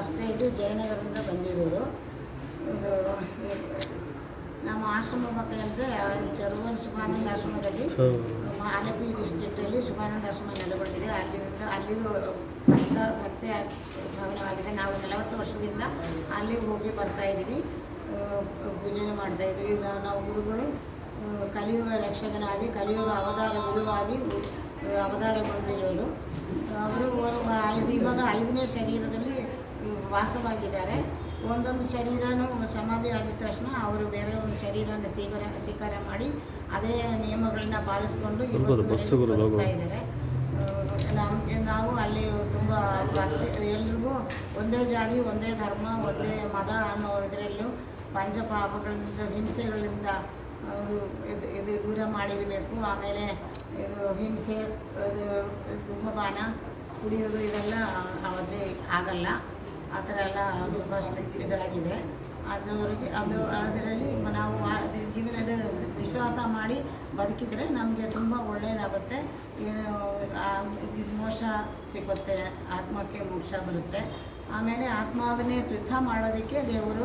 First ಇದು ಜಯನಗರದಿಂದ ಬಂದಿರೋದು. ಇದು ನಮ್ಮ ಆಶ್ರಮ ಅಂದರೆ ಸರ್ವನ್ ಸುಮಾನಂದ ಆಶ್ರಮದಲ್ಲಿ ಆಲಪಿ ಡಿಸ್ಟ್ರಿಕ್ಟಲ್ಲಿ ಸುಮಾನಂದ ಆಶ್ರಮ ನೆಲೆಗೊಂಡಿದೆ. ಅಲ್ಲಿಂದ ಅಲ್ಲಿಗೂ ಭಕ್ತ ಭಕ್ತಿ ಭವನವಾಗಿದೆ. ನಾವು ನಲವತ್ತು ವರ್ಷದಿಂದ ಅಲ್ಲಿಗೆ ಹೋಗಿ ಬರ್ತಾ ಇದ್ದೀವಿ. ಪೂಜೆನೂ ಮಾಡ್ತಾ ಇದ್ದೀವಿ. ನಾವು ಗುರುಗಳು ಕಲಿಯುಗ ರಕ್ಷಕನಾಗಿ ಕಲಿಯುಗ ಅವತಾರ ಗುರುವಾಗಿ ಅವತಾರಗೊಂಡಿರೋದು. ಅವರು ಇವಾಗ ಐದನೇ ಶರೀರದಲ್ಲಿ ವಾಸವಾಗಿದ್ದಾರೆ. ಒಂದೊಂದು ಶರೀರನೂ ಸಮಾಧಿ ಆದ ತಕ್ಷಣ ಅವರು ಬೇರೆ ಒಂದು ಶರೀರನ ಸ್ವೀಕಾರ ಸ್ವೀಕಾರ ಮಾಡಿ ಅದೇ ನಿಯಮಗಳನ್ನ ಪಾಲಿಸ್ಕೊಂಡು ಇದ್ದಾರೆ. ನಾವು ಅಲ್ಲಿ ತುಂಬ ಎಲ್ರಿಗೂ ಒಂದೇ ಜಾತಿ ಒಂದೇ ಧರ್ಮ ಒಂದೇ ಮತ ಅನ್ನೋ ಇದರಲ್ಲೂ ಪಂಚಪಾಪಗಳಿಂದ ಹಿಂಸೆಗಳಿಂದ ಅವರು ಇದು ದೂರ ಮಾಡಿರಬೇಕು. ಆಮೇಲೆ ಇದು ಹಿಂಸೆ ಧೂಮಪಾನ ಕುಡಿಯೋದು ಇದೆಲ್ಲ ಅವತ್ತೇ ಆಗಲ್ಲ. ಆ ಥರ ಎಲ್ಲ ತುಂಬ ಸ್ಟ್ರಿಕ್ಟ್ ಇದಾಗಿದೆ. ಅದರವರೆಗೆ ಅದು ಅದರಲ್ಲಿ ನಾವು ಜೀವನದ ವಿಶ್ವಾಸ ಮಾಡಿ ಬದುಕಿದರೆ ನಮಗೆ ತುಂಬ ಒಳ್ಳೆಯದಾಗುತ್ತೆ ಏನು ಮೋಕ್ಷ ಸಿಗುತ್ತೆ, ಆತ್ಮಕ್ಕೆ ಮೋಕ್ಷ ಬರುತ್ತೆ. ಆಮೇಲೆ ಆತ್ಮಾವನ್ನೇ ಶುದ್ಧ ಮಾಡೋದಕ್ಕೆ ದೇವರು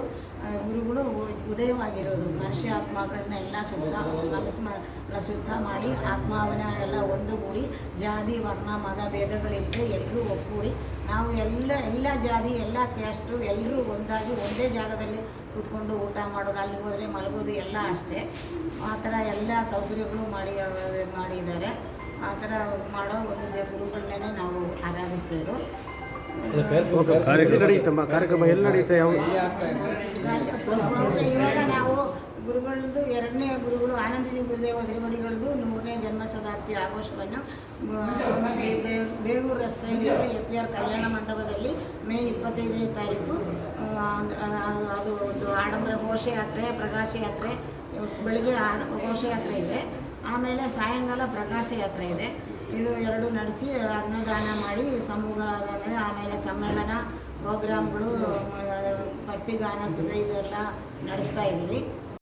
ಉದಯವಾಗಿರೋದು ಮನುಷ್ಯ ಆತ್ಮಗಳನ್ನೆಲ್ಲ ಶುದ್ಧ ಮನಸ್ಸು ಶುದ್ಧ ಮಾಡಿ ಆತ್ಮಾವನ ಎಲ್ಲ ಒಂದುಗೂಡಿ, ಜಾತಿ, ವರ್ಣ ಮದ ಭೇದಗಳಿದ್ದರೆ ಎಲ್ಲರೂ ಒಗ್ಗೂಡಿ, ನಾವು ಎಲ್ಲ ಎಲ್ಲ ಜಾತಿ, ಎಲ್ಲ ಕ್ಯಾಸ್ಟು ಎಲ್ಲರೂ ಒಂದಾಗಿ ಒಂದೇ ಜಾಗದಲ್ಲಿ ಕೂತ್ಕೊಂಡು ಊಟ ಮಾಡೋದು, ಅಲ್ಲಿ ಹೋದರೆ ಮಲಗೋದು ಎಲ್ಲ ಅಷ್ಟೇ. ಆ ಥರ ಎಲ್ಲ ಸೌಕರ್ಯಗಳು ಮಾಡಿ, ಮಾಡಿದ್ದಾರೆ. ಆ ಥರ ಮಾಡೋ ಒಂದು ಗುರುಗಳನ್ನೇ ನಾವು ಆರಾಧಿಸೋದು. ನಡೆಯುತ್ತಮ್ಮ ಕಾರ್ಯಕ್ರಮ ಎಲ್ಲಿ ನಡೆಯುತ್ತೆ ಯಾವ ಇವಾಗ ನಾವು ಗುರುಗಳದ್ದು ಎರಡನೇ ಗುರುಗಳು ಆನಂದಜಿ ಗುರುದೇವ ತಿರುಮಡಿಗಳದ್ದು ನೂರನೇ ಜನ್ಮ ಶತಾಬ್ದಿ ಆಘೋಷವನ್ನು ಬೇಗೂರು ರಸ್ತೆಯಲ್ಲಿರುವ ಎಫ್ ಪಿ ಆರ್ ಕಲ್ಯಾಣ ಮಂಟಪದಲ್ಲಿ ಮೇ ಇಪ್ಪತ್ತೈದನೇ ತಾರೀಕು ಆ, ಅದು- ಒಂದು ಆಡಂಬರ ಘೋಷಯಾತ್ರೆ ಪ್ರಕಾಶ ಯಾತ್ರೆ ಬೆಳಿಗ್ಗೆ ಘೋಷಯಾತ್ರೆ ಇದೆ. ಆಮೇಲೆ ಸಾಯಂಕಾಲ ಪ್ರಕಾಶ ಯಾತ್ರೆ ಇದೆ. ಇದು ಎರಡು ನಡೆಸಿ ಅನ್ನದಾನ ಮಾಡಿ ಸಮೂಹ ಆಮೇಲೆ ಸಮ್ಮೇಳನ ಪ್ರೋಗ್ರಾಮ್ಗಳು ಭಕ್ತಿಗಾನ ಸುಧ ಇದೆಲ್ಲ ನಡೆಸ್ತಾ ಇದ್ದೀವಿ